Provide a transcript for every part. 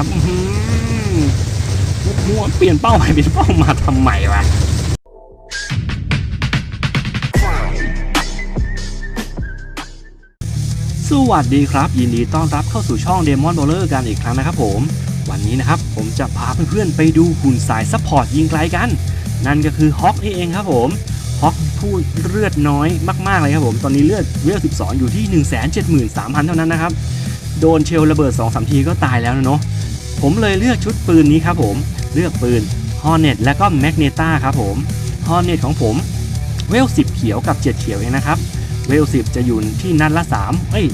ครับอื้อหือมัวเปลี่ยนเป้าใหม่เป็นเป้ามาทำไมวะสวัสดีครับ ยินดีต้อนรับเข้าสู่ช่อง Demon Bowler กันอีกครั้งนะครับผม วันนี้นะครับ ผมจะพาเพื่อนๆไปดูหุ่นสายซัพพอร์ตยิงไกลกัน นั่นก็คือฮอกนี่เองครับผมฮอกผู้เลือดน้อยมากๆเลยครับผม ตอนนี้เลือดเวล12 อยู่ที่ 173,000 เท่านั้นนะครับ โดนเชลระเบิด 2-3 ทีก็ตายแล้วนะเนาะ ผมเลยเลือกชุดปืนนี้ครับผม เลือกปืน Hornet และก็ Magneta ครับผม Hornet ของผมเวล 10 เขียวกับ 7 เขียวเองนะครับ เวล 10 จะอยู่ที่นัดละ3เอ้ย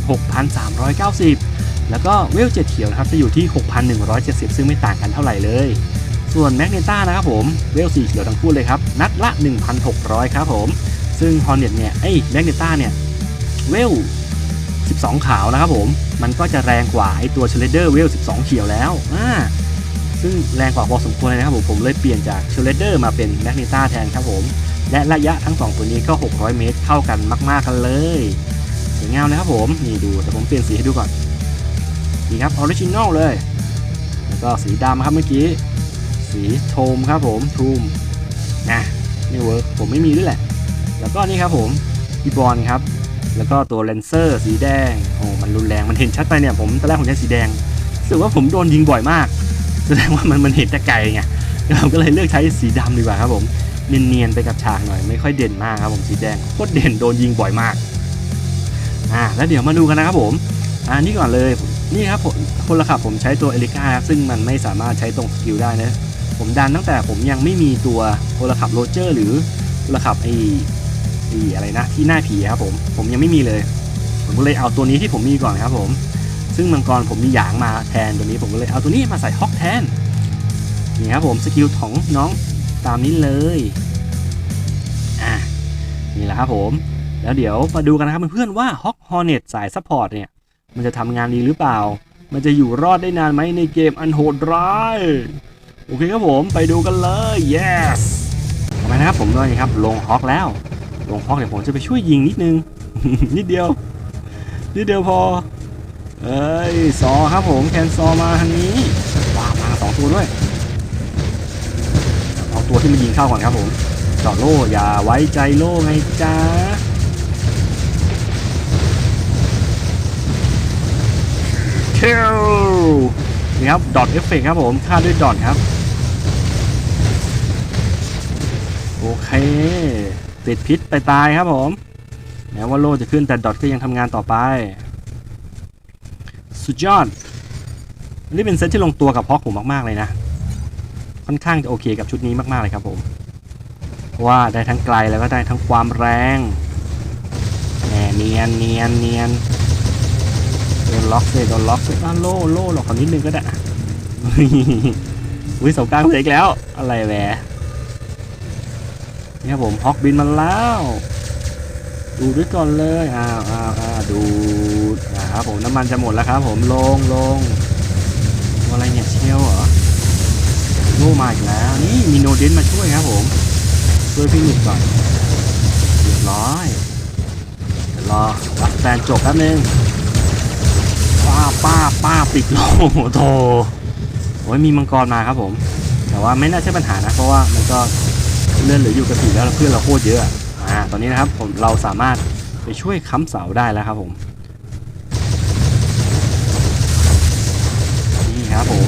6,390 แล้วก็เวล 7 เขียวนะครับจะอยู่ที่ 6,170 ซึ่งไม่ต่างกันเท่าไหร่เลย ส่วนแมกเนต้านะครับผม เวล 4 เขียวทั้งคู่เลยครับ นัดละ 1,600 ครับผม ซึ่งฮอนเน็ตเนี่ยเอ้ยแมกเนต้าเนี่ย เวล 12 ขาวนะครับผม มันก็จะแรงกว่าไอตัวเชลเดอร์เวล 12 เขียวแล้วอ่าซึ่งแรงกว่าพอสมควรเลยนะครับผม ผมเลยเปลี่ยนจากเชลเดอร์มาเป็นแมกเนต้าแทนครับผม และระยะทั้ง 2 ตัวนี้ก็ 600 เมตรเข้ากันมาก ๆ กันเลยสวยงามเลยครับผม นี่ดูแต่ผมเปลี่ยนสีให้ดูก่อน นี่ครับออริจินอลเลย แล้วก็สีดำครับเมื่อกี้ สีโทมครับผมทูมนะไม่เวิร์กผมไม่มีด้วยแหละ แล้วก็นี่ครับผมอีบอลครับ แล้วก็ตัวเลนเซอร์สีแดงโอ้มันรุนแรงมันเห็นชัดไปเนี่ยผมตอนแรกผมใช้สีแดงรู้สึกว่าผมโดนยิงบ่อยมาก แสดงว่ามันมันเห็นแต่ไกลไงเราก็เลยเลือกใช้สีดำดีกว่าครับผมเนียนๆไปกับฉากหน่อยไม่ค่อยเด่นมากครับผมสีแดงโคตรเด่นโดนยิงบ่อยมากอ่าแล้วเดี๋ยวมาดูกันนะครับผมอ่านี่ก่อนเลยนี่ครับผมคนละขับผมใช้ตัวเอลิก้าซึ่งมันไม่สามารถใช้ตรงสกิลได้นะผมดันตั้งแต่ผมยังไม่มีตัวคนละขับโรเจอร์หรือคนละขับไอ ออะไรนะที่หน้าผีครับผมผมยังไม่มีเลย ผมก็เลยเอาตัวนี้ที่ผมมีก่อนครับผม ซึ่งมังกรผมมีหยางมาแทนตัวนี้ผมก็เลยเอาตัวนี้มาใส่ฮอกแทนนี่ครับผมสกิลของน้องตามนี้เลยอะนี่แหละครับผม แล้วเดี๋ยวมาดูกันนะครับเพื่อนๆว่า Hawk Hornet สายซัพพอร์ตเนี่ยมันจะทำงานดีหรือเปล่า มันจะอยู่รอดได้นานไหมในเกมอันโหดร้ายโอเคครับผมไปดูกันเลย yes ทำไมนะครับผมด้วยครับลงฮอกแล้ว ลงฮอกเดี๋ยวผมจะไปช่วยยิงนิดนึง นิดเดียว นิดเดียวพอ เอ้ยซอครับผมแคนซอมาทางนี้ว้ามาสองตัวด้วย เอาตัวที่มันยิงเข้าก่อนครับผมเจาะโล่อย่าไว้ใจโล่ไงจ้าเคิลนี่ครับดอทเอฟเฟกครับผมฆ่าด้วยดอทครับ โอเค ติดพิษไปตายครับผมแม้ว่าโล่จะขึ้นแต่ดอทก็ยังทำงานต่อไป สุดยอดอันนี้เป็นเซตที่ลงตัวกับฮอกผมมาก ๆ เลยนะ ค่อนข้างจะโอเคกับชุดนี้มาก ๆ เลยครับผมเพราะว่าได้ทั้งไกลแล้วก็ได้ทั้งความแรงแหมเนียนเนียนเนียนโดนล็อกเลยโดนล็อกเลยอะโล่โล่หลอกขอนิดนึงก็ได้อุ้ยเสากลางเสกแล้ว อะไรแหวะ นี่ครับผมฮอกบินมาแล้ว ดูด้วยก่อนเลยอ้าวอ้าวอ้าวดูดอ่าครับผมน้ำมันจะหมดแล้วครับผมลงลงอะไรเนี่ยเชียวเหรอโง่มาอีกแล้วนี่มีโนเดนมาช่วยครับผมช่วยพี่หนิกก่อนเรียบร้อยเดี๋ยวรอรับแฟนจบแป๊บนึงป้าป้าป้าปิดโลโถโอ้ยมีมังกรมาครับผม แต่ว่าไม่น่าใช่ปัญหานะ เพราะว่ามันก็ เลื่อนหลืออยู่กับผีแล้วเพื่อนเราโคตรเยอะอะอ่าตอนนี้นะครับผมเราสามารถไปช่วยค้ำเสาได้แล้วครับผมนี่ครับผม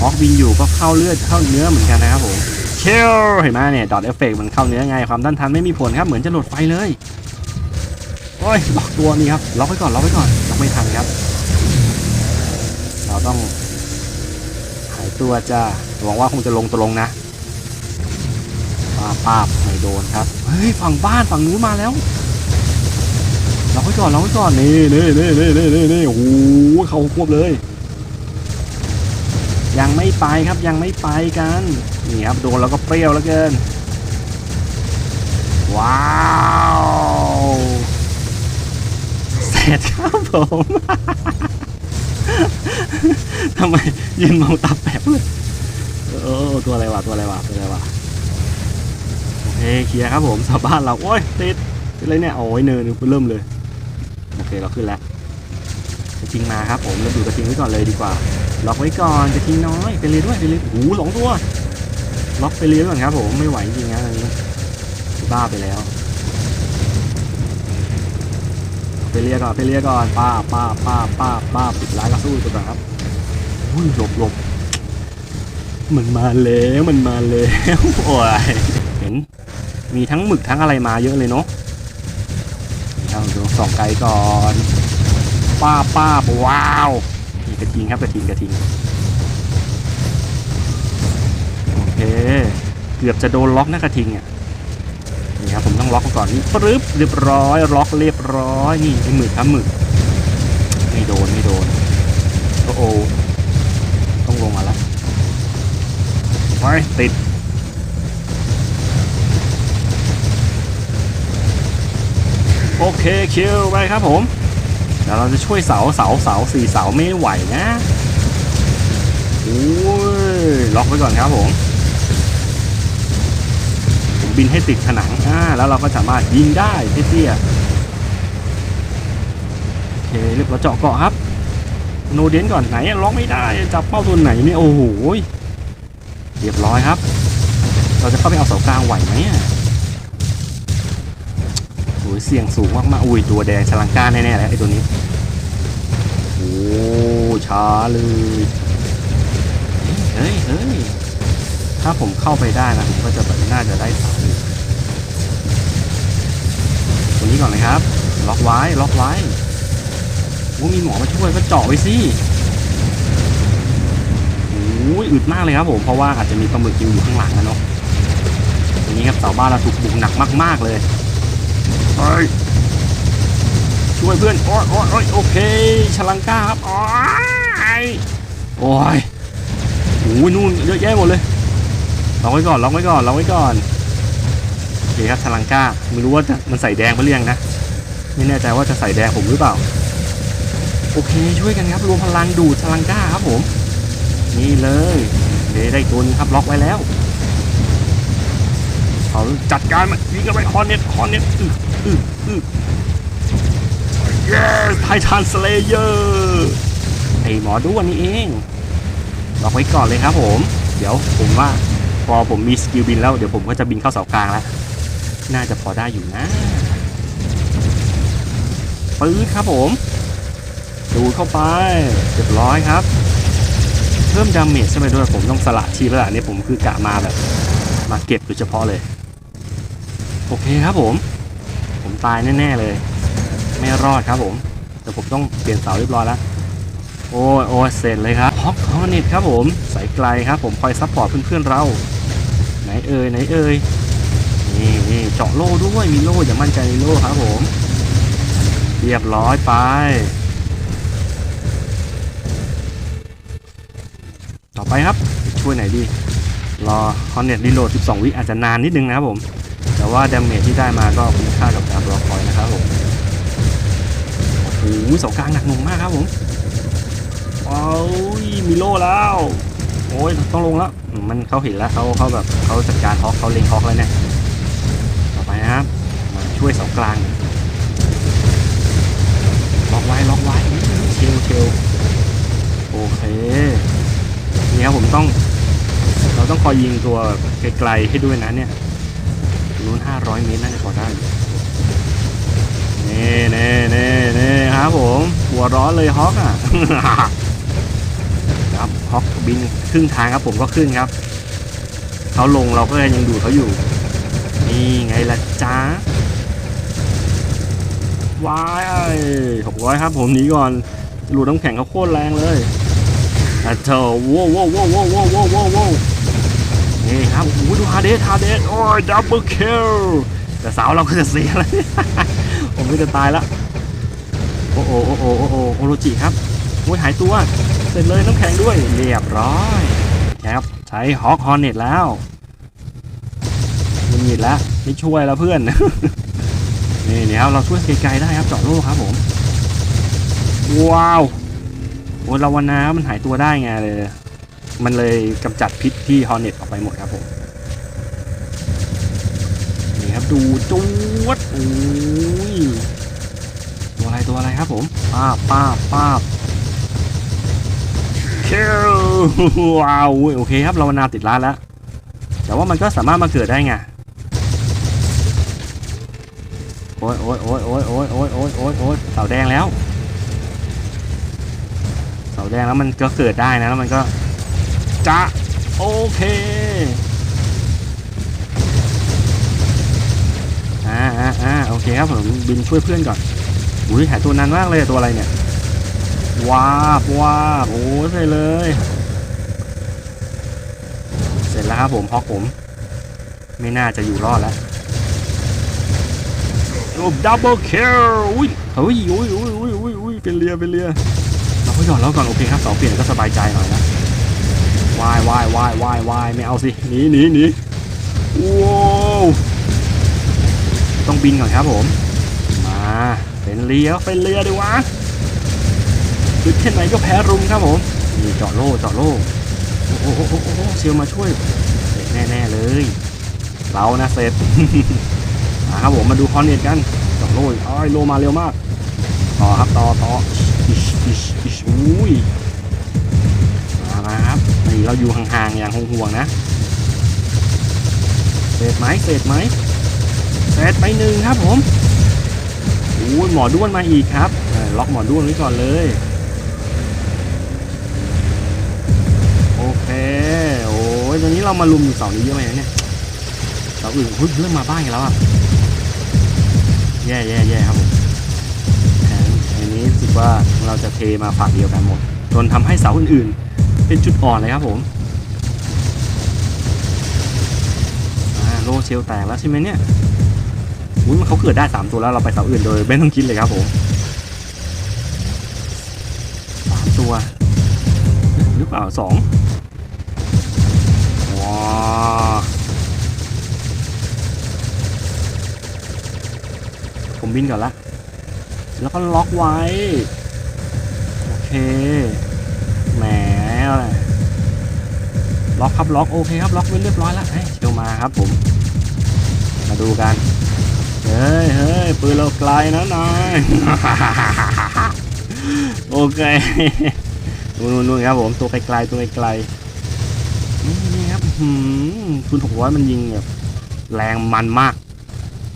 ฮอกบินอยู่ก็เข้าเลือดเข้าเนื้อเหมือนกันนะครับผมเชลเห็นไหมเนี่ยดอทเอฟเฟกมันเข้าเนื้อไงความต้านทานไม่มีผลครับเหมือนจะหลดไฟเลยโอ้ยล็อกตัวนี่ครับล็อกไว้ก่อนล็อกไว้ก่อนล็อกไม่ทันครับ เราต้องหายตัวจ้าหวังว่าคงจะลงตัวลงนะ ป้าบป้าบไม่โดนครับเฮ้ยฝั่งบ้านฝั่งนู้นมาแล้วล็อกไว้ก่อนล็อกไว้ก่อนนี่นี่นี่นี่นี่นี่นี่โอ้โหเข้าควบเลย ยังไม่ไปครับยังไม่ไปกันนี่ครับโดนแล้วก็เปรี้ยวแล้วเกิน ว้าวเสร็จครับผมทำไมยืนมองตาแป๊บเลยเออตัวอะไรวะตัวอะไรวะตัวอะไรวะโอ เคเคลียร์ครับผมชาวบ้านเราโอ้ยติดติดเลยเนี่ยโอ้ยเนินเริ่มเลย โอเคเราขึ้นแล้วกระทิงมาครับผมเราดูกระทิงไว้ก่อนเลยดีกว่า ล็อกไว้ก่อนจะทิ้งน้อยไปเลยด้วยไปเลยโอ้โหสองตัว ล็อกไปเลยก่อนครับผมไม่ไหวจริงนะอันนี้บ้าไปแล้วไปเรียก่อนไปเรียก่อนป้าป้าป้าป้าป้าปิดร้านก็สู้ตัวครับอุ้ยหลบหลบมันมาแล้วมันมาแล้วโอ้ย เห็นมีทั้งหมึกทั้งอะไรมาเยอะเลยเนาะนี่ครับดูสองไกลก่อนป้าป้าว้าวนี่กระทิงครับกระทิงกระทิงโอเคเกือบจะโดนล็อกนะกระทิงอะนี่ครับผมต้องล็อกก่อนนี่ปึ๊บเรียบร้อยล็อกเรียบร้อยนี่ไอ้หมึกครับหมึกไม่โดนไม่โดนโอ้โหต้องลงมาแล้วไปติด โอเคคิวไปครับผมเดี๋ยวเราจะช่วยเสาเสาเสาสี่เสาไม่ไหวนะโอ้ยล็อกไว้ก่อนครับผมผมบินให้ติดผนังอ่าแล้วเราก็สามารถยิงได้เตี้ยโอเคเรียบร้อยเจาะเกาะครับ โนเดนก่อนไหนล็อกไม่ได้จับเป้าตัวไหนเนี่ยโอ้โหเรียบร้อยครับ เราจะเข้าไปเอาเสากลางไหวไหมอะ ยเสี่ยงสูงมากๆอุ้ยตัวแดงชลังก้าแน่ๆแล้วไอ้ตัวนี้โอ้ช้าเลยเฮ้ยเฮ้ยถ้าผมเข้าไปได้นะผมก็จะแบบน่าจะได้สาอยู่ตัวนี้ก่อนเลยครับ ล็อกไว้ล็อกไว้โอ้มีหมอมาช่วยก็เจาะไว้สิโอ้ยอึดมากเลยครับผมเพราะว่าอาจจะมีปลาหมึกอยู่อยู่ข้างหลังนะเนาะตรงนี้ครับเสาบ้านเราถูกบุกหนักมาก ๆเลย เฮ้ยช่วยเพื่อนโอ้ยโอ้ยโอ้ยโอเคชลังก้าครับโอ้ยโอ้ยโอ้ยนู่นเยอะแยะหมดเลยล็อกไว้ก่อนล็อกไว้ก่อนล็อกไว้ก่อนโอเคครับชลังก้าไม่รู้ว่ามันใส่แดงไปหรือยังนะไม่แน่ใจว่าจะใส่แดงผมหรือเปล่าโอเคช่วยกันครับรวมพลังดูดชลังก้าครับผมนี่เลยเดได้ตัวนึงครับล็อกไว้แล้ว เขาจัดการมันยิงกันไปคอนเน็ตคอนเน็ตอืออืออือ yes ไททันสเลเยอร์ไอหมอด้วนนี่เองล็อกไว้ก่อนเลยครับผม เดี๋ยวผมว่าพอผมมีสกิลบินแล้วเดี๋ยวผมก็จะบินเข้าเสากลางแล้ว น่าจะพอได้อยู่นะปื๊ดครับผม ดูเข้าไปเรียบร้อยครับ เพิ่มดาเมจใช่ไหมด้วยผมต้องสละชีพแล้วล่ะนี่ผมคือกะมาแบบ มาเก็บโดยเฉพาะเลย โอเคครับผม ผมตายแน่ๆเลย ไม่รอดครับผมแต่ผมต้องเปลี่ยนเสาเรียบร้อยแล้วโอ้ยโอ้ยเสร็จเลยครับฮอกคอนิตครับผมสายไกลครับผมคอยซัพพอร์ตเพื่อนๆเรา ไหนเอ่ยไหนเอ่ยนี่นี่เจาะโล่ด้วยมีโล่อย่ามั่นใจในโล่ครับผม เรียบร้อยไปต่อไปครับช่วยไหนดี รอคอนเน็ตรีโหลด 12 วิอาจจะนานนิดนึงนะครับผม แต่ว่าดาเมจที่ได้มาก็คุ้มค่ากับการรอคอยนะครับผมโอ้โหเสากลางหนักหน่วงมากครับผมโอ้ยมีโล่แล้วโอ้ยต้องลงแล้วมันเขาเห็นแล้วเขาเขาแบบเขาจัดการฮอกเขาเล็งฮอกแล้วเนี่ยต่อไปนะครับมาช่วยเสากลางล็อกไว้ล็อกไว้เชลเชลโอเคเนี่ครับผมต้อง เราต้องคอยยิงตัวไกลๆให้ด้วยนะเนี่ย นู้น500เมตรน่าจะพอได้อยู่นี่นี่นี่นี่ครับผม หัวร้อนเลยฮอกอะครับฮอกบินครึ่งทางครับผมก็ขึ้นครับเขาลงเราก็ยังดูเขาอยู่ นี่ไงล่ะจ้าว้ายหกร้อยครับผมหนีก่อนหลุดน้ำแข็งเขาโคตรแรงเลยอะเธอว้าวว้าวว้าวว้าวว้าวว้าวว้าว นี่ครับโอ้ดูฮาเดสฮาเดสโอ้ยดับเบิลคิลแต่สาวเราก็จะเสียแล้วผมก็จะตายแล้วโอ้โหโอ้โหโอ้โหโอโรจิครับโอ้ยหายตัวเสร็จเลยน้ำแข็งด้วยเรียบร้อยครับใช้ฮอกฮอร์เน็ตแล้วมันหงิดแล้วไม่ช่วยแล้วเพื่อนนี่เดี๋ยวเราช่วยไกลๆได้ครับเจาะโล่ครับผมว้าวโอ้ยลาวานามันหายตัวได้ไงเลย มันเลยกำจัดพิษที่ฮอร์เน็ตออกไปหมดครับผมนี่ครับดูจวดโอ้ยตัวอะไรตัวอะไรครับผมป้าป้าป้าบคิวว้าวโอเคครับเรานาติดร้านแล้ว แต่ว่ามันก็สามารถมาเกิดได้ไงโอ้ยโอ้ยโอ้ยโอ้ยโอ้ยโอ้ยโอ้ยโอ้ยโอ้ยเสาแดงแล้ว เสาแดงแล้วมันก็เกิดได้นะแล้วมันก็ จะโอเคอ่าอ่าอ่าโอเคครับผมบินช่วยเพื่อนก่อนอุ้ยหายตัวนานมากเลยตัวอะไรเนี่ยว้าบว้าบโอ้ยใช่เลย เสร็จแล้วครับผมพอกผม ไม่น่าจะอยู่รอดแล้วโอ้ดับเบิลคิลอุ้ยเฮ้ยอุ้ยอุ้ยอุ้ยอุ้ยอุ้ยเป็นเรือเป็นเรือเราก็หย่อนแล้วก่อนโอเคครับเสาเปลี่ยนก็สบายใจหน่อยนะายวายวายวายวายไม่เอาสิหนีหนีหนีว้าวต้องบินก่อนครับผม มาเป็นเรือเป็นเรือดีวะคือแค่ไหนก็แพ้รุมครับผมนี่เจาะโล่เจาะโล่โอ้โหโอ้โหโอ้โหเซลมาช่วยเสร็จแน่ๆเลย เรานะเสร็จมาครับผมมาดูคอนเนตกันจอกโล่อ้อยโลมาเร็วมาก ต่อครับต่อต่ออิชอิชอิชอุ้ย ครับนี่เราอยู่ห่างๆอย่างห่วงๆนะเสร็จไหมเสร็จไหมเสร็จไปหนึ่งครับผมอุ้ยหมอด้วนมาอีกครับล็อกหมอด้วนไว้ก่อนเลยโอเคโอ้ยตอนนี้เรามาลุมอยู่เสานี้เยอะไหมเนี่ยเสาอื่นเฮ้ยเริ่มมาบ้านกันแล้วอะแย่แย่แย่ครับผมแผนอันนี้รู้สึกว่าเราจะเทมาฝั่งเดียวกันหมดจนทำให้เสาอื่นๆ เป็นจุดอ่อนเลยครับผมโลเชลแตกแล้วใช่ไหมเนี่ยอุ้ยมันเขาเกิดได้สามตัวแล้วเราไปเสาอื่นโดยไม่ต้องคิดเลยครับผมสามตัวหรือเปล่าสองว้าผมบินก่อนละแล้วก็ล็อกไว้ โอเค มอะไรล็อกครับล็อกโอเคครับล็อกไว้เรียบร้อยแล้วเฮ้ยเชียวมาครับผม มาดูกันเฮ้ยเฮ้ยปืนเราไกลนะนายโอเคนู่นนู่นครับผมตัวไกลๆตัวไกลๆนี่ครับหืมคุณหกร้อยมันยิงแบบแรงมันมาก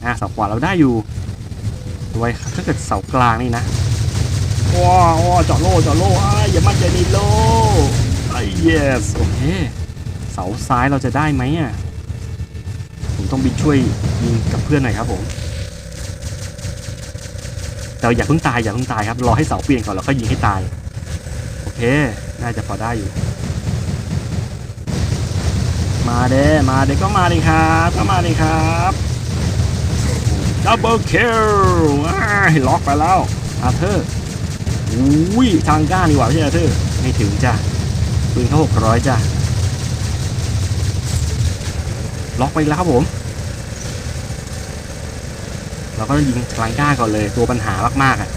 อะเสาขวาเราได้อยู่ไว้ถ้าเกิดเสากลางนี่นะ ว้าวเจาะโล่เจาะโล่อ้อย่ามั่นใจในโล่ไอ้ yes โอเค เสาซ้ายเราจะได้ไหมอะ ผมต้องบินช่วยยิงกับเพื่อนหน่อยครับผม แต่อย่าเพิ่งตายอย่าเพิ่งตายครับ รอให้เสาเปลี่ยนก่อนแล้วก็ยิงให้ตาย โอเค น่าจะพอได้อยู่ มาเด้มาเด้ก็มาเลยครับก็มาเลยครับดับเบิลคิลล็อกไปแล้วอาเธอร์ อุ้ยทางก้านี่หว่าไม่ใช่อาเธอไม่ถึงจ้ะปืนเขาหกร้อยจ้ะล็อกไปแล้วครับผม เราก็ต้องยิงทางก้าก่อนเลย ตัวปัญหามากๆอะ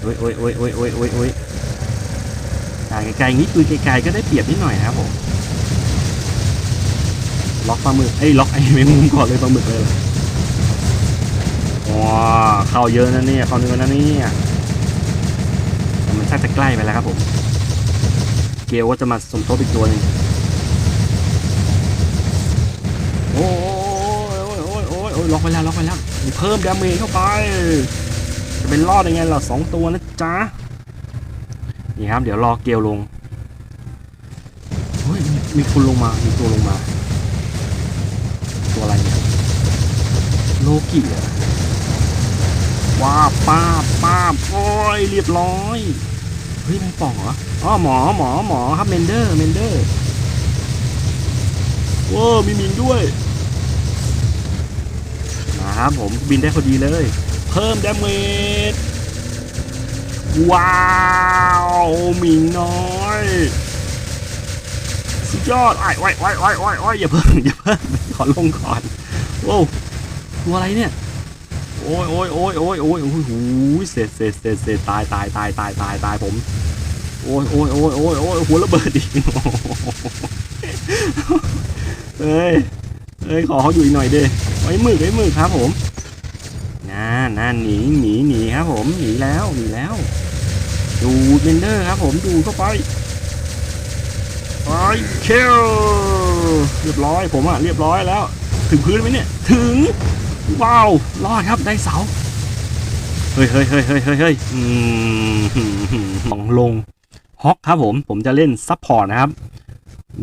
โอ้ยโอ้ยโอ้ยโอ้ยโอ้ยโอ้ยโอ้ยจ่ายไกลๆนี้ปืนไกลๆก็ได้เปรียบนิดหน่อยนะครับผมล็อกปลาหมึกเอ้ยล็อกไอ้แมงมุมก่อนเลยปลาหมึกเลย ว้าเข้าเยอะนะเนี่ย เข้าเนื้อนะเนี่ยแต่มันชักจะใกล้ไปแล้วครับผม เกลว่าจะมาสมทบอีกตัวหนึ่งโอ้ยโอ้ยโอ้ยโอ้ยโอ้ยล็อกไปแล้วล็อกไปแล้ว เพิ่มดาเมจเข้าไป จะเป็นรอดยังไงเราสองตัวนะจ๊ะ นี่ครับ เดี๋ยวรอเกลลงเฮ้ยมีมีคนลงมา มีตัวลงมา ตัวอะไรเนี่ยโลกิเหรอะ ว้าป้าป้าโอ้ยเรียบร้อยเฮ้ยแมงป่องเหรออ๋อหมอหมอหมอครับเมนเดอร์เมนเดอร์ว้ามีมิงด้วยมาครับผมบินได้พอดีเลย เพิ่มดาเมจว้าวมิงน้อยสุดยอดไอ้ไว้ไว้ไว้ไว้ไว้อย่าเพิ่งอย่าเพิ่งขอลงก่อนโอ้ตัวอะไรเนี่ย โอ้ยโอ้ยโอ้ยโอ้ยโอ้ยโอ้ยโอ้ยเสร็จเสร็จเสร็จเสร็จตายตายตายตายตายตายผม โอ้ยโอ้ยโอ้ยโอ้ยโอ้ยหัวระเบิดอีกเอ้ยเอ้ยขอเขาอยู่อีกหน่อยดิไว้มือไว้มือครับผมนั่นนั่นหนีหนีหนีครับผมหนีแล้วหนีแล้ว ดูเบนเดอร์ครับผมดูเข้าไปไปเคลเรียบร้อยผมอะเรียบร้อยแล้ว ถึงพื้นไหมเนี่ย ถึง ว้าวรอดครับได้เสาเฮ้ยเฮ้ยเฮ้ยเฮ้ยเฮ้ยเฮ้ยมองลงฮอกครับผมผมจะเล่นซับพอร์ตนะครับ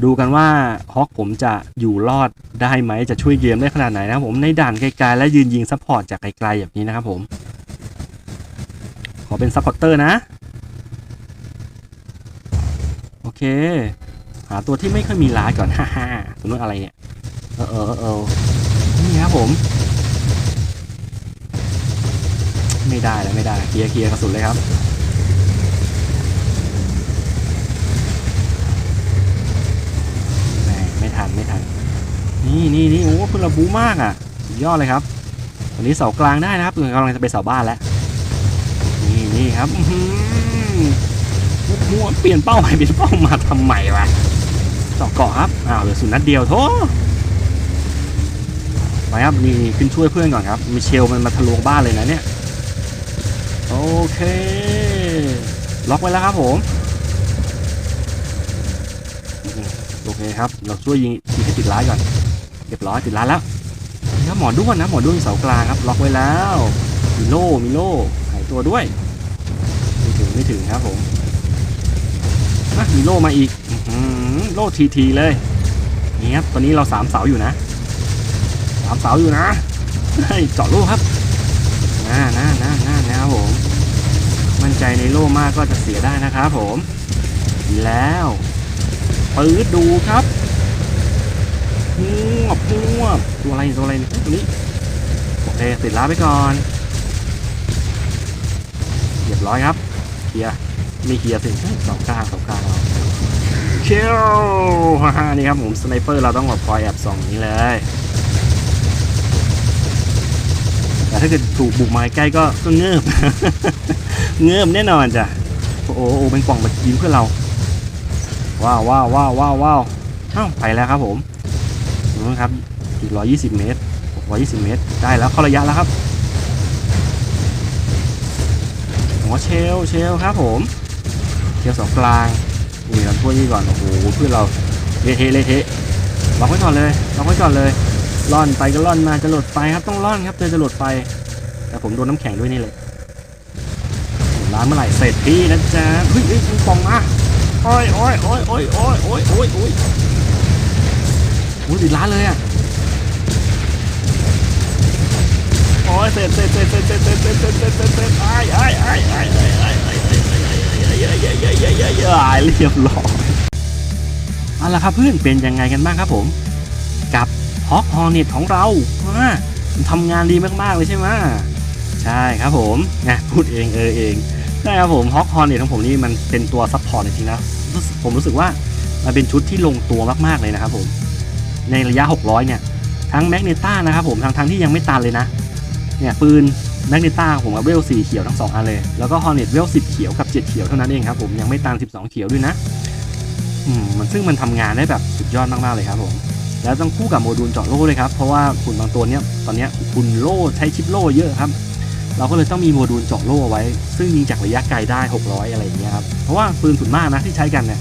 ดูกันว่าฮอกผมจะอยู่รอดได้ไหมจะช่วยเกมได้ขนาดไหนนะครับผมในด่านไกลๆและยืนยิงซับพอร์ตจากไกลๆแบบนี้นะครับผมขอเป็นซัพพอร์เตอร์นะโอเค หาตัวที่ไม่ค่อยมีร้าก่อนฮ่าฮ่าตัวนู้นอะไรเนี่ยเออเออเออนี่ครับผม ไม่ได้แล้วไม่ได้เคลียร์เคลียร์กระสุนเลยครับแหม่ไม่ทันไม่ทันนี่นี่นี่โอ้เพื่อนเราบูมากอะสุดยอดเลยครับตอนนี้เสากลางได้นะครับกำลังจะไปเสาบ้านแล้วนี่นี่ครับอื้อหือมัวเปลี่ยนเป้าใหม่เปลี่ยนเป้ามาทำไมวะเจาะเกาะครับอ้าวเหลือสุนัดเดียวโถไปครับนี่ขึ้นช่วยเพื่อนก่อนครับมิเชลมันมาทะลวงบ้านเลยนะเนี่ย เค ล็อกไว้แล้วครับผม โอเคครับ เราช่วยยิงยิงให้ติดร้ายก่อนเรียบร้อยติดร้ายแล้วนี่หมอด้วนนะหมอด้วนเสากลางครับ ล็อกไว้แล้วมีโล่มีโล่หายตัวด้วยไม่ถึงไม่ถึงครับผมอะมีโล่มาอีกโล่ทีทีเลยนี่ครับตอนนี้เราสามเสาอยู่นะสามเสาอยู่นะให้เจาะโล่ครับน่าน่าน่าน่านะครับผม มั่นใจในโล่มากก็จะเสียได้นะครับผมแล้วปืดดูครับงวบงวบตัวอะไรตัวอะไรนี่ยตัวนี้โอเคติดล้าไปก่อนเรียบร้อยครับเคลียร์มีเคลียร์สิสองกลางสองกลางเราเชลฮ่าฮ่านี่ครับผมสไนเปอร์เราต้องแบบคอยแอบส่องนี้เลย ถ้าเกิดถูกบุกมาใกล้ก็ก็เงิบ เงิบแน่นอนจ้ะโอ้โหเป็นกล่องแบบยิงเพื่อเราว้าวว้าวว้าวว้าวว้าวอ้าไปแล้วครับผมนู่นครับอีก120เมตร120เมตร ได้แล้วเข้าระยะแล้วครับหัวเชลเชลครับผมเชลสองกลางนี่เราช่วยนี่ก่อนโอ้โหเพื่อเราเละเทะเละเทะล็อกไว้ก่อนเลยล็อกไว้ก่อนเลย ล่อนไปก็ล่อนมาจะหลดไฟครับต้องล่อนครับเจอจะหลดไฟ แต่ผมโดนน้ำแข็งด้วยนี่เลยร้านเมื่อไหร่เสร็จพี่นะจ๊ะเฮ้ยเฮ้ยมีกล่องมาโอ้ยโอ้ยโอ้ยโอ้ยโอ้ยโอ้ยโอ้ยโอ้ยโอ้ยปิดร้านเลยอะโอ้ยเสร็จเสร็จเสร็จเสร็จเสร็จเสร็จเสร็จเสร็จเสร็จเสร็จเสร็จไอ้ไอ้ไอ้ไอ้ไอ้ไอ้ไอ้ไอ้ไอ้ไอ้ไอ้ไอ้ไอ้ไอ้ไอ้ไอ้ไอ้ไอ้ไอ้เรียบร้อยเอาละครับเพื่อนเป็นยังไงกันบ้างครับผม ฮอกฮอร์เน็ตของเราอ่าทำงานดีมากๆเลยใช่ไหมใช่ครับผมนะพูดเองเออเองใช่ครับผมฮอกฮอร์เน็ตของผมนี่มันเป็นตัวซัพพอร์ตจริงๆนะผมรู้สึกว่ามันเป็นชุดที่ลงตัวมากๆเลยนะครับผม ในระยะ 600 เนี่ย ทั้งแมกเนต้านะครับผมทั้งทั้งที่ยังไม่ตันเลยนะ เนี่ยปืนแมกเนต้าผมกับเวลสีเขียวทั้งสองอันเลย แล้วก็ฮอร์เน็ตเวล10เขียวกับ7เขียวเท่านั้นเองครับผมยังไม่ตัน12 เขียวด้วยนะ อืมมันซึ่งมันทำงานได้แบบสุดยอดมากๆเลยครับผม แล้วต้องคู่กับโมดูลเจาะโล่เลยครับ เพราะว่าคุณบางตัวเนี้ยตอนเนี้ยคุณโล่ใช้ชิปโล่เยอะครับ เราก็เลยต้องมีโมดูลเจาะโล่เอาไว้ ซึ่งยิงจากระยะไกลได้ 600 อะไรอย่างเงี้ยครับ เพราะว่าปืนส่วนมากนะที่ใช้กันเนี่ย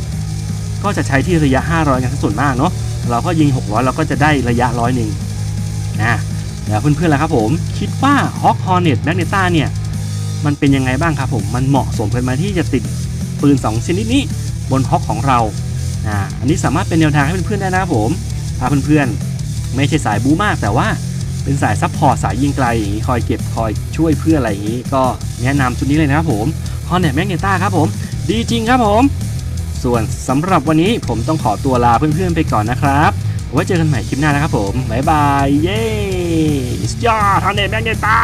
ก็จะใช้ที่ระยะ 500 กันส่วนมากเนาะ เราก็ยิง 600 เราก็จะได้ระยะร้อยหนึ่งนะแล้วเพื่อนๆล่ะครับผม คิดว่า Hawk Hornet Magneta เนี่ย มันเป็นยังไงบ้างครับผม มันเหมาะสมกันไหมที่จะติดปืน 2 ชนิดนี้บน Hawk ของเรา อ่า อันนี้สามารถเป็นแนวทางให้เพื่อนๆได้นะครับผม ถ้าเพื่อนๆ ไม่ใช่สายบู๊มาก แต่ว่าเป็นสายซัพพอร์ตสายยิงไกลอย่างนี้คอยเก็บคอยช่วยเพื่ออะไรอย่างนี้ ก็แนะนำชุดนี้เลยนะครับผม Hornet Magneta ครับผม ดีจริงครับผม ส่วนสำหรับวันนี้ผมต้องขอตัวลาเพื่อนๆไปก่อนนะครับไว้เจอกันใหม่คลิปหน้านะครับผมบ๊ายบายเย้สยอด Hornet Magneta